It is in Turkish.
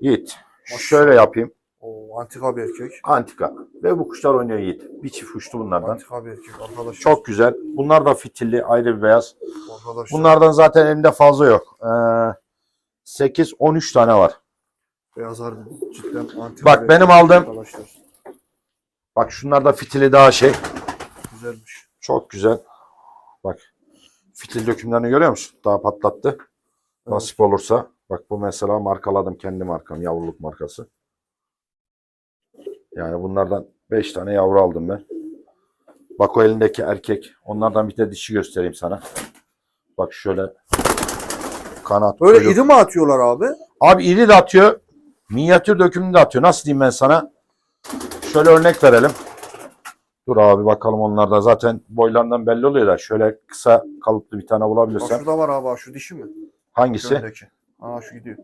Yiğit. Şöyle yapayım. O antika bir erkek. Antika. Ve bu kuşlar oynuyor Yiğit. Bir çift uçtu bunlardan. Antika bir erkek arkadaşlar. Çok güzel. Bunlar da fitilli, ayrı bir beyaz. arkadaşlar. Bunlardan zaten elimde fazla yok. Ee, 8-13 tane var. beyaz harbi cidden antika. Bak, benim aldığım- Arkadaşlar Bak şunlar da fitili daha şey. güzelmiş. Çok güzel. Bak. Fitil dökümlerini görüyor musun? Daha patlattı. Nasip olursa. Bak bu mesela markaladım kendi markam. Yavruluk markası. Yani bunlardan 5 tane yavru aldım ben. Bak o elindeki erkek. Onlardan bir de dişi göstereyim sana. Bak şöyle. Kanat. Böyle kuyruk. iri mi atıyorlar abi? Abi iri de atıyor. Minyatür dökümünü de atıyor. Nasıl diyeyim ben sana? Şöyle örnek verelim. Dur abi bakalım onlarda zaten boylarından belli oluyor da şöyle kısa kalıplı bir tane Bak bulabilirsem. şurada var abi şu dişi mi? Hangisi? Öndeki. Aa şu gidiyor.